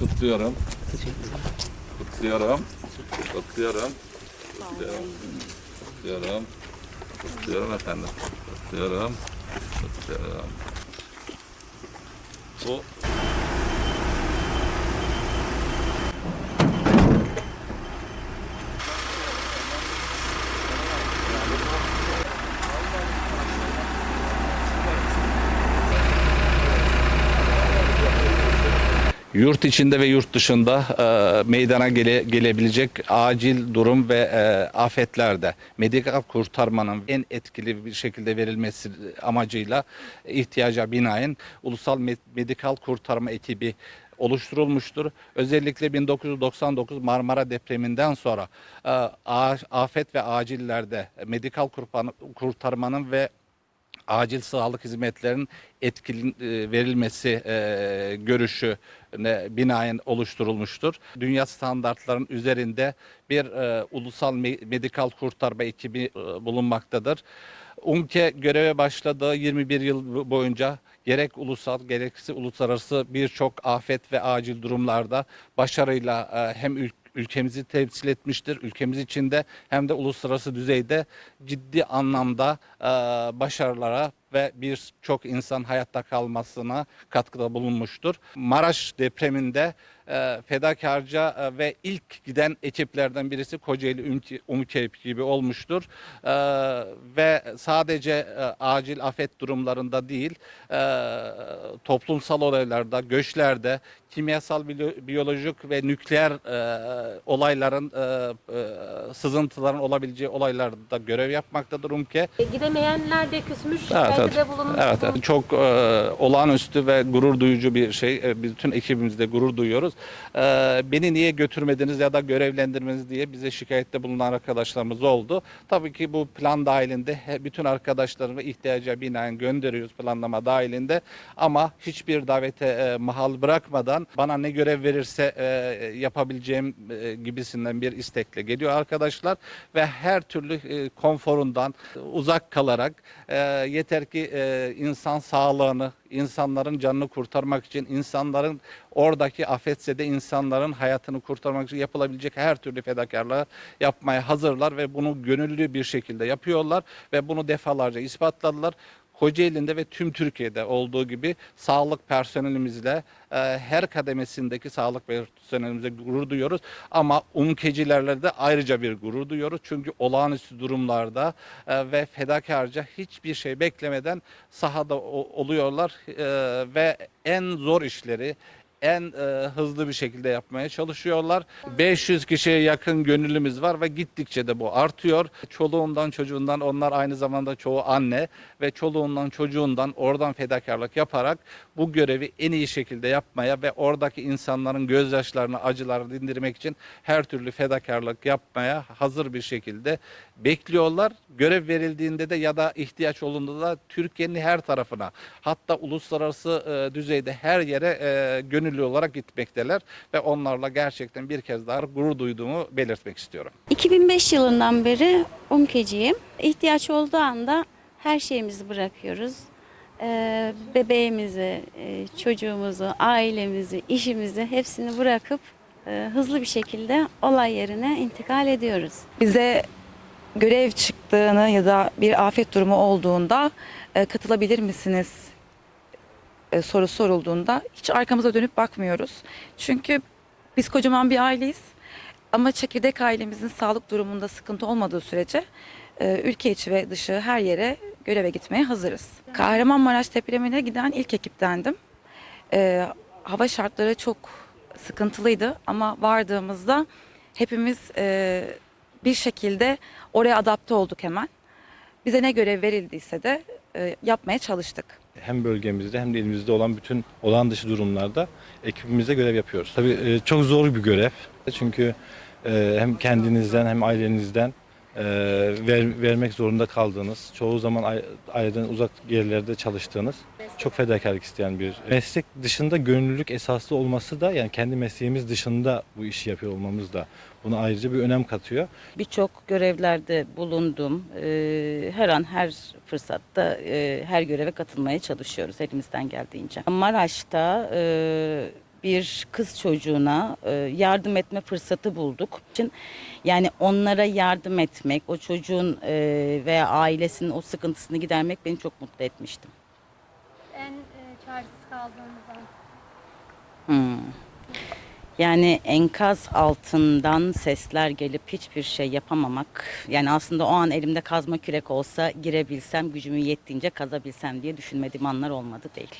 Kutluyorum. Kutluyorum. Kutluyorum. Kutluyorum. Kutluyorum. Kutluyorum efendim. Kutluyorum. Kutluyorum. Bu Yurt içinde ve yurt dışında e, meydana gele, gelebilecek acil durum ve e, afetlerde medikal kurtarmanın en etkili bir şekilde verilmesi amacıyla ihtiyaca binaen ulusal med- medikal kurtarma ekibi oluşturulmuştur. Özellikle 1999 Marmara depreminden sonra e, afet ve acillerde medikal kurtarmanın ve acil sağlık hizmetlerinin etkili e, verilmesi e, görüşü binaen oluşturulmuştur. Dünya standartlarının üzerinde bir e, ulusal me- medikal kurtarma ekibi e, bulunmaktadır. UNKE göreve başladığı 21 yıl boyunca gerek ulusal gerekse uluslararası birçok afet ve acil durumlarda başarıyla hem ül- ülkemizi temsil etmiştir. Ülkemiz içinde hem de uluslararası düzeyde ciddi anlamda e, başarılara ve birçok insan hayatta kalmasına katkıda bulunmuştur. Maraş depreminde e, fedakarca e, ve ilk giden ekiplerden birisi Kocaeli UMKE gibi olmuştur. E, ve sadece e, acil afet durumlarında değil, e, toplumsal olaylarda, göçlerde, kimyasal, biyo- biyolojik ve nükleer e, olayların, e, e, sızıntıların olabileceği olaylarda görev yapmaktadır UMKE. Gidemeyenler de küsmüş, Evet, şikayette evet. de bulunmuş. Evet, evet. çok e, olağanüstü ve gurur duyucu bir şey. E, bütün ekibimizde gurur duyuyoruz. E, beni niye götürmediniz ya da görevlendirmeniz diye bize şikayette bulunan arkadaşlarımız oldu. Tabii ki bu plan dahilinde bütün arkadaşlarımı ihtiyaca binaen gönderiyoruz planlama dahilinde. Ama hiçbir davete e, mahal bırakmadan bana ne görev verirse e, yapabileceğim e, gibisinden bir istekle geliyor arkadaşlar ve her türlü e, konforundan uzak kalarak e, yeter ki e, insan sağlığını, insanların canını kurtarmak için, insanların oradaki afetse insanların hayatını kurtarmak için yapılabilecek her türlü fedakarlığı yapmaya hazırlar ve bunu gönüllü bir şekilde yapıyorlar ve bunu defalarca ispatladılar. Kocaeli'nde ve tüm Türkiye'de olduğu gibi sağlık personelimizle e, her kademesindeki sağlık personelimize gurur duyuyoruz. Ama umkecilerle de ayrıca bir gurur duyuyoruz. Çünkü olağanüstü durumlarda e, ve fedakarca hiçbir şey beklemeden sahada oluyorlar E, ve en zor işleri en e, hızlı bir şekilde yapmaya çalışıyorlar. 500 kişiye yakın gönüllümüz var ve gittikçe de bu artıyor. Çoluğundan çocuğundan onlar aynı zamanda çoğu anne ve çoluğundan çocuğundan oradan fedakarlık yaparak bu görevi en iyi şekilde yapmaya ve oradaki insanların gözyaşlarını, acılarını dindirmek için her türlü fedakarlık yapmaya hazır bir şekilde bekliyorlar. Görev verildiğinde de ya da ihtiyaç olduğunda da Türkiye'nin her tarafına hatta uluslararası e, düzeyde her yere e, gönüllü olarak gitmekteler ve onlarla gerçekten bir kez daha gurur duyduğumu belirtmek istiyorum. 2005 yılından beri umkeciyim. İhtiyaç olduğu anda her şeyimizi bırakıyoruz. Ee, bebeğimizi, e, çocuğumuzu, ailemizi, işimizi hepsini bırakıp e, hızlı bir şekilde olay yerine intikal ediyoruz. bize görev çıktığını ya da bir afet durumu olduğunda e, katılabilir misiniz e, soru sorulduğunda hiç arkamıza dönüp bakmıyoruz. Çünkü biz kocaman bir aileyiz ama çekirdek ailemizin sağlık durumunda sıkıntı olmadığı sürece e, ülke içi ve dışı her yere göreve gitmeye hazırız. Kahramanmaraş depremine giden ilk ekiptendim. E, hava şartları çok sıkıntılıydı ama vardığımızda hepimiz bir şekilde oraya adapte olduk hemen. Bize ne görev verildiyse de yapmaya çalıştık. Hem bölgemizde hem de elimizde olan bütün olağan dışı durumlarda ekibimize görev yapıyoruz. Tabii e, çok zor bir görev. Çünkü e, hem kendinizden hem ailenizden e, ver- vermek zorunda kaldığınız, çoğu zaman ai- aileden uzak yerlerde çalıştığınız çok fedakarlık isteyen bir meslek dışında gönüllülük esaslı olması da yani kendi mesleğimiz dışında bu işi yapıyor olmamız da buna ayrıca bir önem katıyor. Birçok görevlerde bulundum. Ee, Her an her fırsatta e, her göreve katılmaya çalışıyoruz elimizden geldiğince. Maraş'ta e, bir kız çocuğuna e, yardım etme fırsatı bulduk. için Yani onlara yardım etmek, o çocuğun e, veya ailesinin o sıkıntısını gidermek beni çok mutlu etmiştim. En e, çaresiz kaldığınızdan. Hmm. Yani enkaz altından sesler gelip hiçbir şey yapamamak. Yani aslında o an elimde kazma kürek olsa girebilsem, gücümün yettiğince kazabilsem diye düşünmediğim anlar olmadı değil.